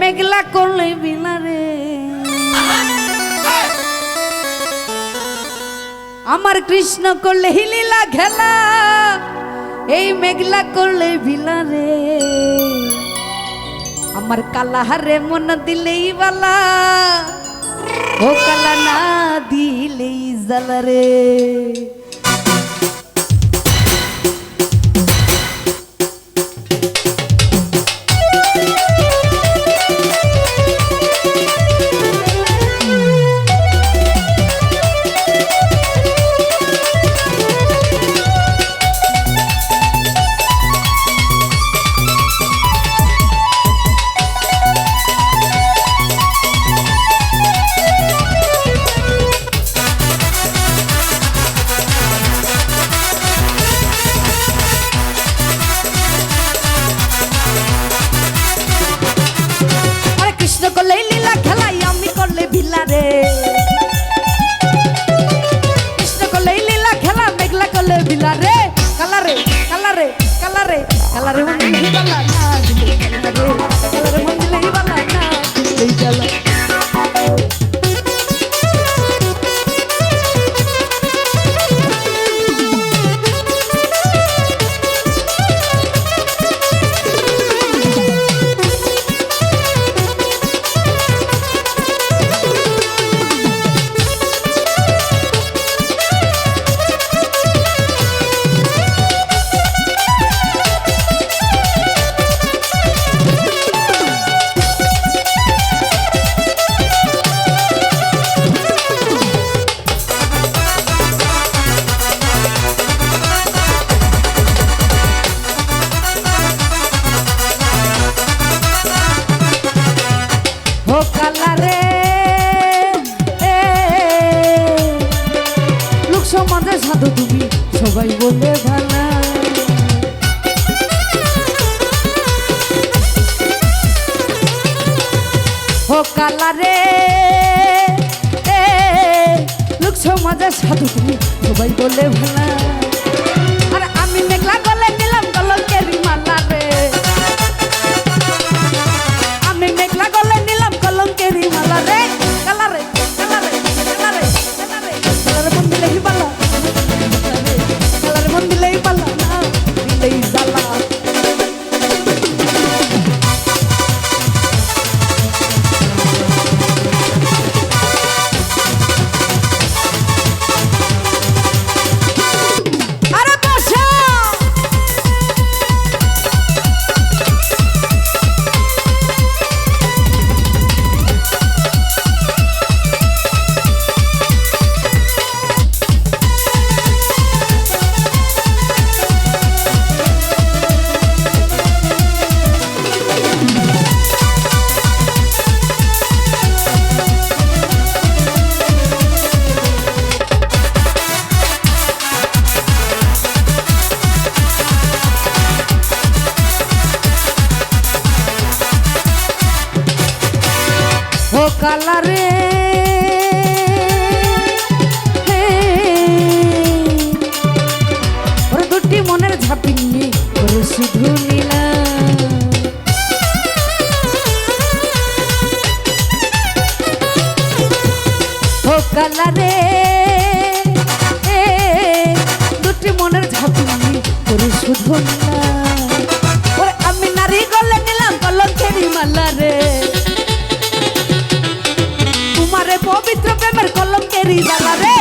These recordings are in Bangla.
মেঘলা রে। আমার কৃষ্ণ করলে লীলা খেলা এই মেঘলা করলে বিলা রে। আমার কালা হারে মন দিলেই বালা। ও কালা না দিলেই জালা কালারে কালারে মন তুমি সবাই বলে ভালা। ও কালারে লোক সমাজের সাধু তুমি, সবাই বলে ভালা। আর আমি মেঘলা কালারে দুটি মনের ঝাঁপি করে শুধু আমি নারী গলে নিলাম কলঙ্কেরি মালা রে। তোমারে পবিত্র প্রেমের কলঙ্কেরি বালা রে।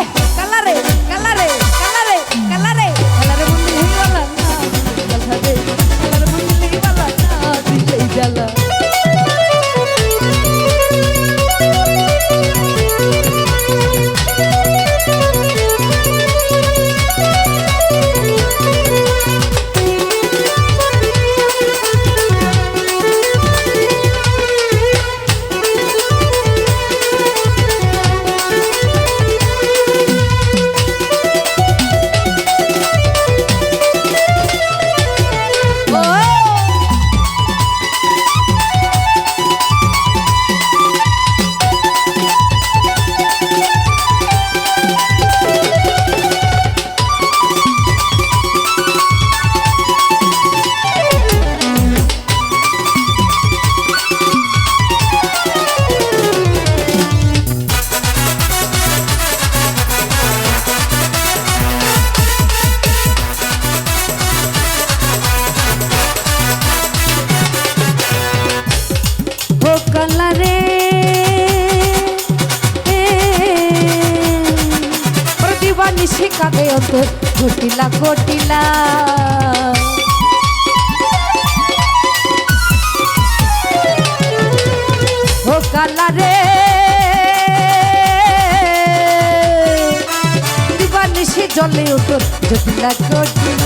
যত ঘটিলা ঘটিলা। ও কালা রে দিবানিশি জলে উঠো জটিলা ঘটিলা।